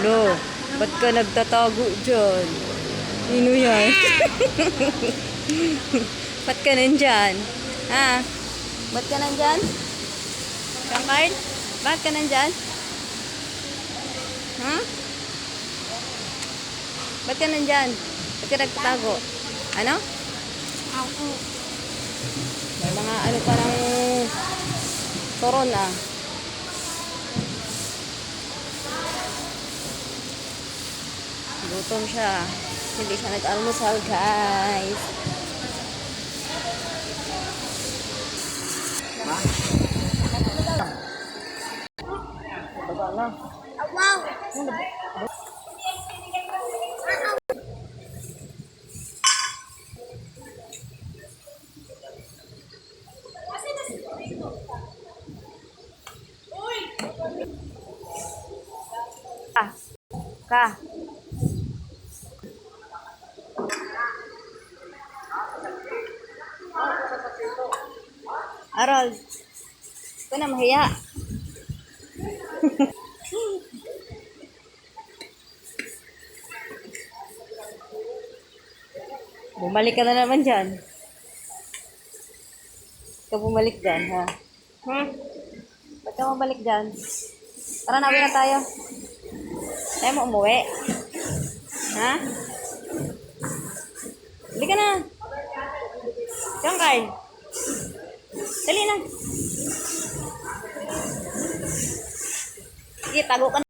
Lo, ba't ka nagtatago dyan? Sino yan? ba't ka nandyan? Ha? Ba't ka nandyan? Shankard? Ba't ka nandyan? Ha? Ba't ka nandyan? Ba't ka nagtatago? Ano? Ako. May mga ano parang toron ah. Gutom siya. Hindi siya nag-almusal, guys. Wow. Ka. Arol. Ito na mahiya. Bumalik ka na naman dyan. Ikaw bumalik dyan, ha? Hmm? Ba't ka bumalik dyan? Tara na, uwi na tayo. Tayo mo umuwi. Ha? Hindi ka na. Diyan Carl. Dali na. Sige, tago ka na.